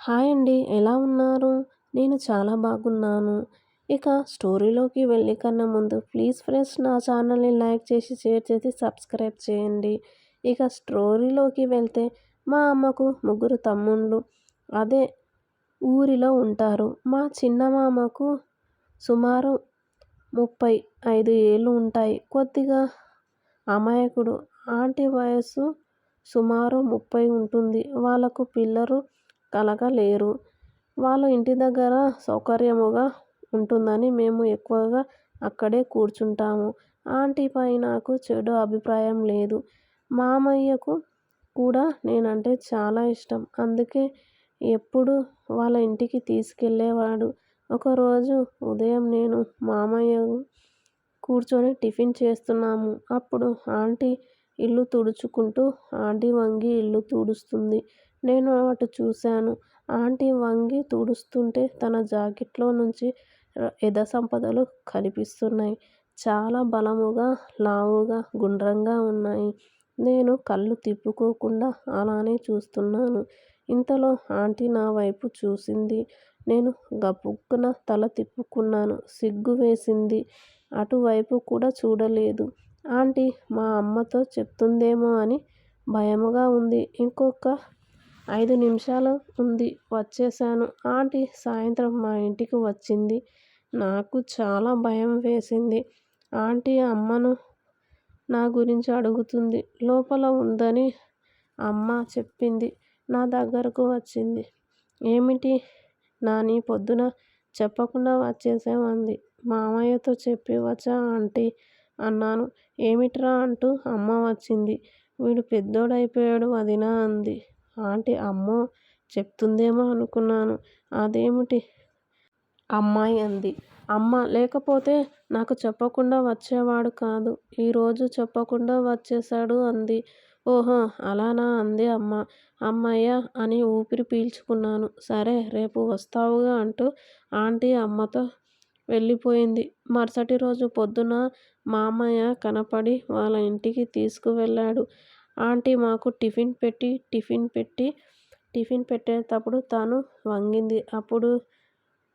Hi అండి ఎలా ఉన్నారు? నేను చాలా బాగున్నాను. ఇక స్టోరీలోకి వెళ్ళే కన్నా ముందు ప్లీజ్ ఫ్రెండ్స్ నా ఛానల్ని లైక్ చేసి షేర్ చేసి సబ్స్క్రైబ్ చేయండి. ఇక స్టోరీలోకి వెళ్తే మా అమ్మకు ముగ్గురు తమ్ముళ్ళు. అదే ఊరిలో ఉంటారు. మా చిన్న మామకు సుమారు ముప్పై ఐదు ఏళ్ళు ఉంటాయి. కొద్దిగా అమాయకుడు. ఆంటీ వయసు సుమారు ముప్పై ఉంటుంది. వాళ్ళకు కలగలేరు వాళ్ళ ఇంటి దగ్గర సౌకర్యముగా ఉంటుందని మేము ఎక్కువగా అక్కడే కూర్చుంటాము. ఆంటీపై నాకు చెడు అభిప్రాయం లేదు. మామయ్యకు కూడా నేనంటే చాలా ఇష్టం. అందుకే ఎప్పుడు వాళ్ళ ఇంటికి తీసుకెళ్ళేవాడు. ఒకరోజు ఉదయం నేను మామయ్య కూర్చొని టిఫిన్ చేస్తున్నాము. అప్పుడు ఆంటీ ఇల్లు తుడుచుకుంటూ ఆంటీ వంగి ఇల్లు తుడుస్తుంది. నేను అటు చూశాను. ఆంటీ వంగి తుడుస్తుంటే తన జాకెట్లో నుంచి ఎద సంపదలు కనిపిస్తున్నాయి. చాలా బలముగా లావుగా గుండ్రంగా ఉన్నాయి. నేను కళ్ళు తిప్పుకోకుండా అలానే చూస్తున్నాను. ఇంతలో ఆంటీ నా వైపు చూసింది. నేను గబుక్కున తల తిప్పుకున్నాను. సిగ్గు వేసింది. అటువైపు కూడా చూడలేదు. ఆంటీ మా అమ్మతో చెప్తుందేమో అని భయముగా ఉంది. ఇంకొక ఐదు నిమిషాలు ఉంది. వచ్చేసాను ఆంటీ సాయంత్రం మా ఇంటికి వచ్చింది. నాకు చాలా భయం వేసింది. ఆంటీ అమ్మను నా గురించి అడుగుతుంది. లోపల ఉందని అమ్మ చెప్పింది. నా దగ్గరకు వచ్చింది. ఏమిటి నాని పొద్దున చెప్పకుండా వచ్చేసామంది మామయ్యతో చెప్పి వచ్చా ఆంటీ అన్నాను. ఏమిట్రా అంటూ అమ్మ వచ్చింది. వీడు పెద్దోడైపోయాడు వదినా అంది. ఆంటీ అమ్మో చెప్తుందేమో అనుకున్నాను. అదేమిటి? అమ్మాయి అంది. అమ్మ లేకపోతే నాకు చెప్పకుండా వచ్చేవాడు కాదు. ఈరోజు చెప్పకుండా వచ్చేశాడు అంది. ఓహో అలానా అంది అమ్మ. అమ్మయ్య అని ఊపిరి పీల్చుకున్నాను. సరే రేపు వస్తావుగా అంటూ ఆంటీ అమ్మతో వెళ్ళిపోయింది. మరుసటి రోజు పొద్దున మామయ్య కనపడి వాళ్ళ ఇంటికి తీసుకువెళ్ళాడు. ఆంటీ మాకు టిఫిన్ పెట్టి టిఫిన్ పెట్టి టిఫిన్ పెట్టేటప్పుడు తాను వంగింది. అప్పుడు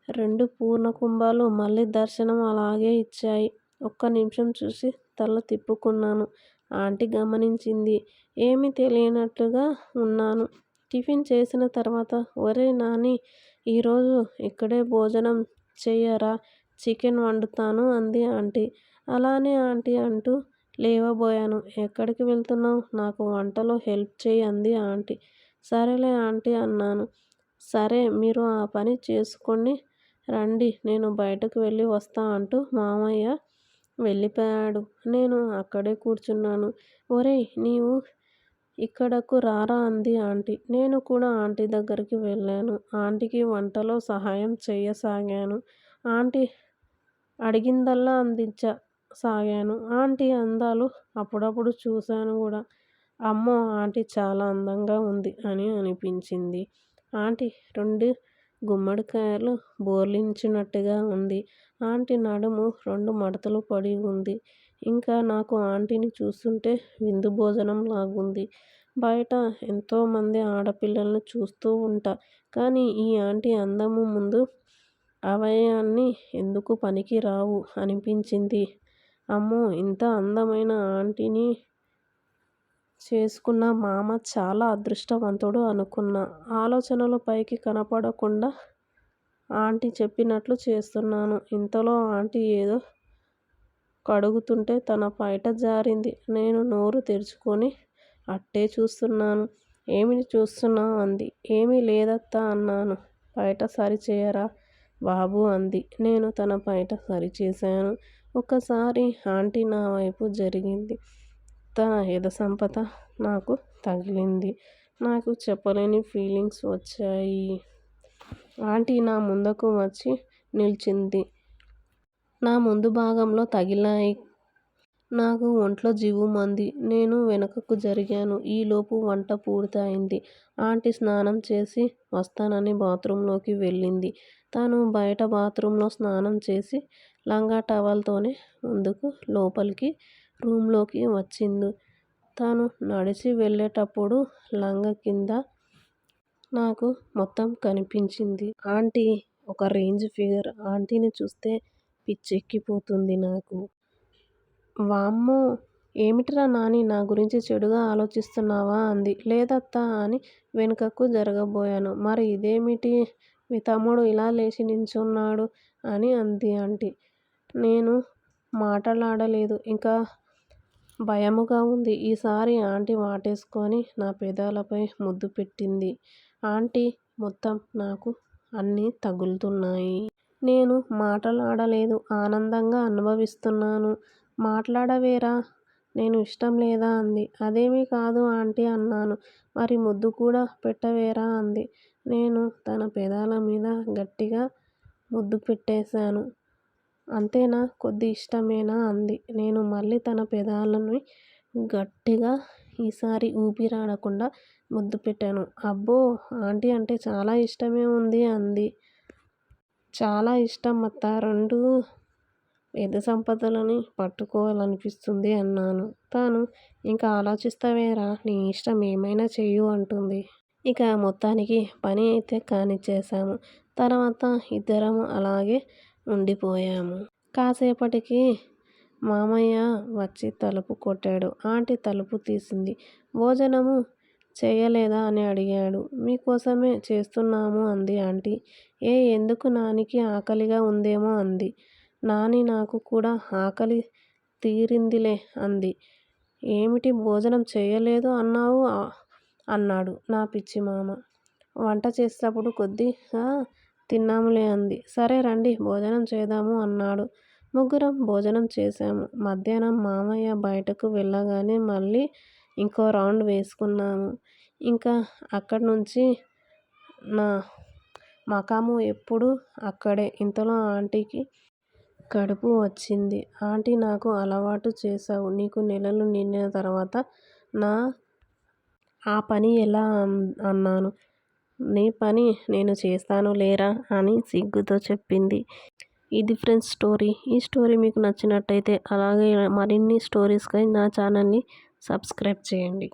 రెండు పూర్ణ కుంభాలు మళ్ళీ దర్శనం అలాగే ఇచ్చాయి. ఒక్క నిమిషం చూసి తల తిప్పుకున్నాను. ఆంటీ గమనించింది. ఏమీ తెలియనట్లుగా ఉన్నాను. టిఫిన్ చేసిన తర్వాత ఒరే నాని ఈరోజు ఇక్కడే భోజనం చేయరా చికెన్ వండుతాను అంది ఆంటీ. అలానే ఆంటీ అంటూ లేవబోయాను. ఎక్కడికి వెళ్తున్నావు? నాకు వంటలో హెల్ప్ చేయి అంది ఆంటీ. సరేలే ఆంటీ అన్నాను. సరే మీరు ఆ పని చేసుకొని రండి. నేను బయటకు వెళ్ళి వస్తా అంటూ మామయ్య వెళ్ళిపోయాడు. నేను అక్కడే కూర్చున్నాను. ఒరేయ్ నీవు ఇక్కడకు రారా అంది ఆంటీ. నేను కూడా ఆంటీ దగ్గరికి వెళ్ళాను. ఆంటీకి వంటలో సహాయం చేయసాగాను ఆంటీ అడిగిందల్లా అందించ. సాగాను. ఆంటీ అందాలు అప్పుడప్పుడు చూశాను కూడా. అమ్మో ఆంటీ చాలా అందంగా ఉంది అని అనిపించింది. ఆంటీ రెండు గుమ్మడికాయలు బోర్లించినట్టుగా ఉంది. ఆంటీ నడుము రెండు మడతలు పడి ఉంది. ఇంకా నాకు ఆంటీని చూస్తుంటే విందు భోజనం లాగుంది. బయట ఎంతోమంది ఆడపిల్లలను చూస్తూ ఉంటా. కానీ ఈ ఆంటీ అందము ముందు అవయాన్ని ఎందుకు పనికి రావు అనిపించింది. అమ్మో! ఇంత అందమైన ఆంటీని చేసుకున్న మామ చాలా అదృష్టవంతుడు అనుకున్నా. ఆలోచనలు పైకి కనపడకుండా ఆంటీ చెప్పినట్లు చేస్తున్నాను. ఇంతలో ఆంటీ ఏదో కడుగుతుంటే తన పైట జారింది. నేను నోరు తెరుచుకొని అట్టే చూస్తున్నాను. ఏమిటి చూస్తున్నావు అంది. ఏమీ లేదత్తా అన్నాను. పైట సరిచేయరా బాబు? అంది. నేను తన పైట సరిచేశాను. ఒకసారి ఆంటీ నా వైపు జరిగింది. తన సంపద నాకు తగిలింది. నాకు చెప్పలేని ఫీలింగ్స్ వచ్చాయి. ఆంటీ నా ముందుకు వచ్చి నిలిచింది. నా ముందు భాగంలో తగిలాయి. నాకు ఒంట్లో మంది నేను వెనుకకు జరిగాను. ఈలోపు వంట పూర్తయింది. ఆంటీ స్నానం చేసి వస్తానని బాత్రూంలోకి వెళ్ళింది. తను బయట బాత్రూంలో స్నానం చేసి లంగా టవల్తోనే ముందుకు లోపలికి రూంలోకి వచ్చింది తను నడిచి వెళ్ళేటప్పుడు లంగా కింద నాకు మొత్తం కనిపించింది. ఆంటీ ఒక రేంజ్ ఫిగర్. ఆంటీని చూస్తే పిచ్చెక్కిపోతుంది నాకు. వామ్మో! ఏమిటిరా నాని నా గురించి చెడుగా ఆలోచిస్తున్నావా అంది. లేదత్తా అని వెనుకకు జరగబోయాను. మరి ఇదేమిటి? మీ తమ్ముడు ఇలా లేచి నించున్నాడు అని అంది ఆంటీ. నేను మాటలాడలేదు. ఇంకా భయముగా ఉంది. ఈసారి ఆంటీ వాటేసుకొని నా పెదాలపై ముద్దు పెట్టింది. ఆంటీ మొత్తం నాకు అన్నీ తగులుతున్నాయి నేను మాటలాడలేదు. ఆనందంగా అనుభవిస్తున్నాను. మాట్లాడవేరా? నేను ఇష్టం లేదా అంది. అదేమీ కాదు ఆంటీ అన్నాను. మరి ముద్దు కూడా పెట్టవేరా అంది. నేను తన పెదాల మీద గట్టిగా ముద్దు పెట్టేశాను. అంతేనా? కొద్ది ఇష్టమేనా? అంది. నేను మళ్ళీ తన పెదాలని గట్టిగా ఈసారి ఊపిరాడకుండా ముద్దు పెట్టాను. అబ్బో! ఆంటీ అంటే చాలా ఇష్టమే ఉంది అంది. చాలా ఇష్టం అత్త రెండు మేధోసంపత్తులని పట్టుకోవాలనిపిస్తుంది అన్నాను. తాను ఇంకా ఆలోచిస్తావేరా? నీ ఇష్టం ఏమైనా చెయ్యు అంటుంది. ఇక మొత్తానికి పని అయితే కానిచ్చేసాము తర్వాత ఇద్దరం అలాగే ఉండిపోయాము. కాసేపటికి మామయ్య వచ్చి తలుపు కొట్టాడు. ఆంటీ తలుపు తీసింది. భోజనము చేయలేదా అని అడిగాడు. మీకోసమే చేస్తున్నాము అంది ఆంటీ. ఏ ఎందుకు? నానికి ఆకలిగా ఉందేమో అంది. నాని నాకు కూడా ఆకలి తీరిందిలే అంది. ఏమిటి భోజనం చేయలేదు అన్నావు? అన్నాడు నా పిచ్చి మామ వంట చేసేటప్పుడు కొద్దిగా తిన్నాములే అంది. సరే రండి భోజనం చేద్దాము అన్నాడు. ముగ్గురం భోజనం చేశాము. మధ్యాహ్నం మామయ్య బయటకు వెళ్ళగానే మళ్ళీ ఇంకో రౌండ్ వేసుకున్నాము. ఇంకా అక్కడి నుంచి నా మకాము ఎప్పుడూ అక్కడే. ఇంతలో ఆంటీకి కడుపు వచ్చింది. ఆంటీ నాకు అలవాటు చేశావు. నీకు నెలలు నిండిన తర్వాత నా ఆ పని ఎలా? అన్నాను. నీ పని నేను చేస్తాను లేరా అని సిగ్గుతో చెప్పింది. ఇది ఫ్రెండ్స్ స్టోరీ. ఈ స్టోరీ మీకు నచ్చినట్టయితే అలాగే మరిన్ని స్టోరీస్కై నా ఛానల్ని సబ్స్క్రైబ్ చేయండి.